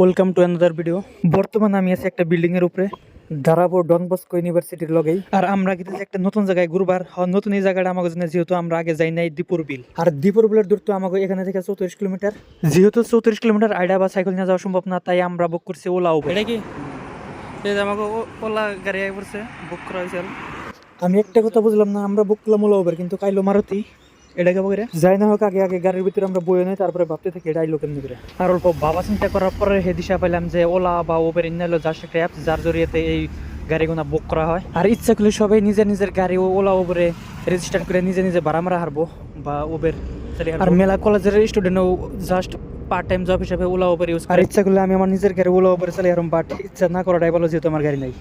Welcome to another video বর্তমানে আমি আছি একটা বিল্ডিং এর উপরে দাঁড়াবো ডন বস্কো ইউনিভার্সিটির লগেই। আর আমরা কিন্তু একটা নতুন জায়গায় ঘুরবার। হ, নতুন এই জায়গাটা আমাকে জন্য যেহেতু আমরা আগে যাই নাই দীপুর বিল আর দীপুর বিলের দূরত্ব আমাকে এখানে থেকে চৌত্রিশ কিলোমিটার। যেহেতু চৌত্রিশ কিলোমিটার আইডা বা সাইকেল নিয়ে যাওয়া সম্ভব না তাই আমরা বুক করছি ওলা উবের এটা কি? আমাকে ওলা গাড়ি আগে পড়ছে বুক করা হয়েছে আমি একটা কথা বুঝলাম না আমরা বুক করলাম ওলা উবের কিন্তু কাইলো মারুতি। এটা করে যাই না হোক আগে আগে গাড়ির ভিতরে আমরা বয়ে নেই তারপরে ভাবতে থাকি এটা আইলো কেমনি করে। আর অল্প ভাবা চিন্তা করার পরে হে দিশা পাইলাম যে ওলা বা উবের ইন্নাইলো যার একটা অ্যাপ যার জরিয়াতে এই গাড়িগুলো বুক করা হয়। আর ইচ্ছা করলে সবাই নিজের নিজের গাড়ি ওলা উবেরে রেজিস্টার করে নিজে নিজে ভাড়া মারা হারবো বা উবের আর মেলা কলেজের স্টুডেন্টও জাস্ট পার্ট টাইম জব হিসাবে ওলা উবের ইউজ আর ইচ্ছা করলে আমি আমার নিজের গাড়ি ওলা উবের চালিয়ে হারম বাট ইচ্ছা না করাটাই ভালো যেহেতু আমার গাড়ি নাই।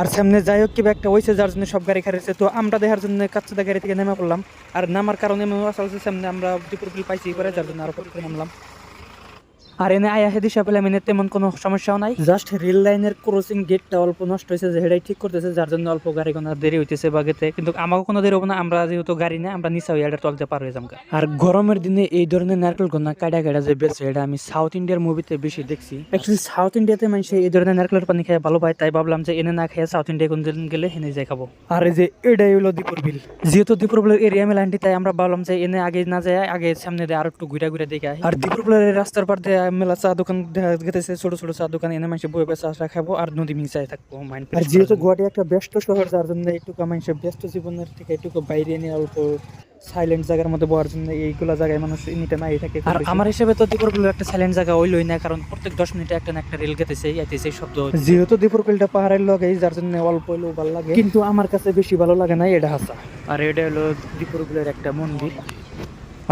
আর সামনে যাই হোক, কিবা একটা হয়েছে যার জন্য সব গাড়ি খারিয়েছে তো আমরা দেখার জন্য কাচ্চাদা গাড়ি থেকে নেমে পড়লাম। আর নামার কারণে আসলে সামনে আমরা দুপুর বিল পাইছি করে যার জন্য আরও নামলাম। আর এনে আয়া হেদি পেলাম এনে তেমন কোনো সমস্যাও নাই। জাস্ট রেল লাইনের ক্রসিং গেটটা অল্প নষ্ট হয়েছে যে হেডাই ঠিক করতেছে যার জন্য অল্প গাড়ি কোনো দেরি হইতেছে বা গেতে কিন্তু আমাকে কোনো দেরি হবে না আমরা যেহেতু গাড়ি নেই আমরা নিচা এটা চলতে পারব জামকা আর গরমের দিনে এই ধরনের নারকেল গোনা কাটা কাটা যে বেছে এটা আমি সাউথ ইন্ডিয়ার মুভিতে বেশি দেখছি। অ্যাকচুয়ালি সাউথ ইন্ডিয়াতে মানুষ এই ধরনের নারকেলের পানি খেয়ে ভালো পায় তাই ভাবলাম যে এনে না খেয়ে সাউথ ইন্ডিয়া কোন দিন গেলে এনে যাই খাব। আর এই যে এটাই হলো দীপুর বিল যেহেতু দীপুর বিলের এরিয়া মেলান্টি তাই আমরা ভাবলাম যে এনে আগে না যায় আগে সামনে দিয়ে আরও একটু ঘুরে ঘুরে দেখে। আর দীপুর বিলের রাস্তার পার দিয়ে মেলা চা দোকান দেখা গেতেছে ছোট ছোট চা দোকান এনে মানুষ বই বেচা চা খাব আর নদী মিশাই থাকব মাইন্ড আর যেহেতু গুয়াহাটি একটা ব্যস্ত শহর যার জন্য একটু মানুষের ব্যস্ত জীবনের থেকে একটু বাইরে নিয়ে অল্প সাইলেন্ট জায়গার মধ্যে বহার জন্য এইগুলা জায়গায় মানুষ এমনিতে নাই থাকে আর আমার হিসেবে তো দীপুর বিল একটা সাইলেন্ট জায়গা হইলই না কারণ প্রত্যেক দশ মিনিটে একটা না একটা রেল গেতেছে আইতেছে শব্দ যেহেতু দীপুর বিলটা পাহাড়ের লগে যার জন্য অল্প হইলেও ভালো লাগে। কিন্তু আমার কাছে বেশি ভালো লাগে না এটা হাসা। আর এটা হলো দীপুর বিলের একটা মন্দির।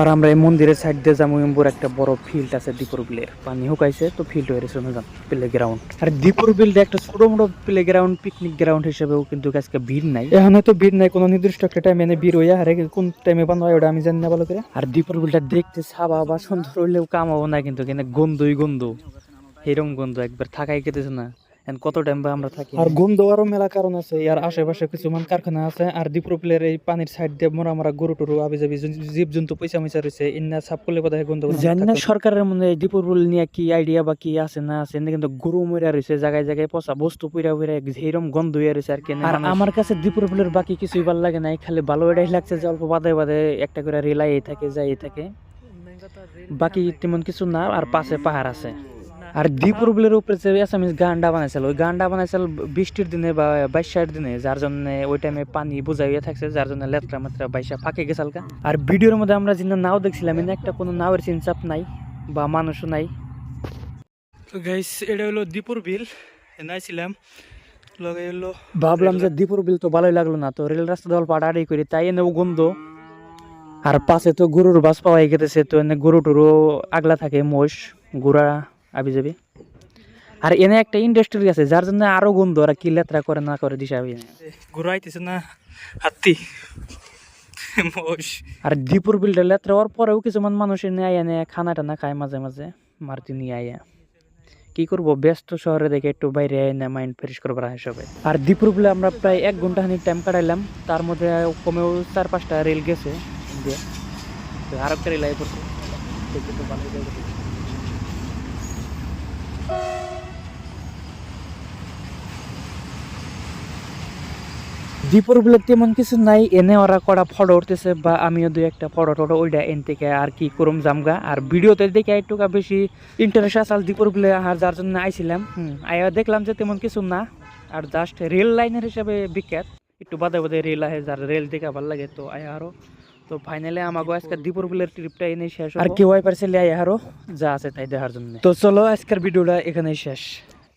আর আমরা এই মন্দিরের সাইড দিয়ে যাব এম্বুর একটা বড় ফিল্ড আছে দীপুর বিলের পানি হুকাইছে তো ফিল্ড হয়ে গেছে প্লে গ্রাউন্ড আর দীপুর বিলটা একটা ছোট মোটো প্লে গ্রাউন্ড পিকনিক গ্রাউন্ড হিসেবেও কিন্তু আজকে ভিড় নাই। এখানে তো ভিড় নাই, কোনো নির্দিষ্ট একটা টাইমে এনে ভিড় হইয়া হারে কোন টাইমে বান্ধব ওটা আমি জানি না ভালো করে। আর দীপুর বিলটা দেখতে সাবা বা সুন্দর হইলেও কাম হব না কিন্তু কিন্তু গন্ধই গন্ধ। এরম গন্ধ একবার থাকাই কেটেছে না। কত টাইম বা আমরা থাকি আর গন্ধ আরও মেলা কারণ আছে আর আশেপাশে কিছুমান কারখানা আছে আর দীপুরপুলের এই পানির সাইড দিয়ে মরা মরা গরু টরু আবি যাবি জীব জন্তু পয়সা ময়সা রয়েছে ইন্না সাপ করলে বোধ হয় গন্ধ জানি না সরকারের মধ্যে দীপুরপুল নিয়ে কি আইডিয়া বা কি আছে না আছে কিন্তু গরু মরা রয়েছে জায়গায় জায়গায় পচা বস্তু পুরা পুরা যেরম গন্ধ হয়ে রয়েছে আর কি আর আমার কাছে দীপুরপুলের বাকি কিছুই ভালো লাগে নাই খালি ভালো এটাই লাগছে যে অল্প বাদে বাদে একটা করে রেলাই থাকে যাই থাকে। বাকি তেমন কিছু না আর পাশে পাহাড় আছে। আর দীপুর বিলের উপরে যে আসামিস গান্ডা বানাইছিল ওই গান্ডা বানাইছিল বৃষ্টির দিনে বা বাইশার দিনে যার জন্য ওই টাইমে পানি বুঝাইয়া থাকছে যার জন্য লেত্রা মাত্রা বাইশা ফাঁকে গেছাল গা। আর ভিডিওর মধ্যে আমরা যে নাও দেখছিলাম এনে একটা কোনো নাওয়ের চিনচাপ নাই বা মানুষও নাই। তো গাইস এটা হলো দীপুর বিল এনাইছিলাম লগে ভাবলাম যে দীপুর বিল তো ভালোই লাগল না তো রেল রাস্তা দল পাড়াড়ি করি তাই এনে গন্ধ। আর পাশে তো গরুর বাস পাওয়াই গেতেছে তো এনে গরু টরু আগলা থাকে মোষ গুড়া আবি যাবি আর এনে একটা ইন্ডাস্ট্রি আছে যার জন্য আরও গন্ধ ওরা কি লেত্রা করে না করে দিশা গুড়া আইতেছে না হাতি আর দীপুর বিলটা লেত্রা হওয়ার পরেও কিছুমান মানুষ এনে আয় এনে খানা টানা খায় মাঝে মাঝে মারতি নিয়ে আয়া। কি করব ব্যস্ত শহরে দেখে একটু বাইরে এনে মাইন্ড ফ্রেশ করবার হিসাবে আর দীপুর বিলে আমরা প্রায় এক ঘণ্টা খানিক টাইম কাটাইলাম তার মধ্যে কমেও চার পাঁচটা রেল গেছে আর একটা রেল আই পড়ছে দেখতে তো ভালোই জায়গা। দীপুর বলে তেমন কিছু নাই এনে ওরা কটা ফটো উঠতেছে বা আমিও দুই একটা ফটো টটো ওইটা এন থেকে আর কি করুম জামগা। আর ভিডিওতে দেখে একটু বেশি ইন্টারেস্ট আসাল দীপুর বলে আর যার জন্য আইছিলাম। হুম আয়া দেখলাম যে তেমন কিছু না। আর জাস্ট রেল লাইনের হিসাবে বিখ্যাত একটু বাদে বাদে রেল আহে যার রেল দেখে ভালো লাগে তো আয়া আরও। তো ফাইনালি আমাকে আজকে দীপুর বিলের ট্রিপটা এনে শেষ আর কেউ পারছে আয়া আরও। যা আছে তাই দেখার জন্য। তো চলো আজকের ভিডিওটা এখানেই শেষ।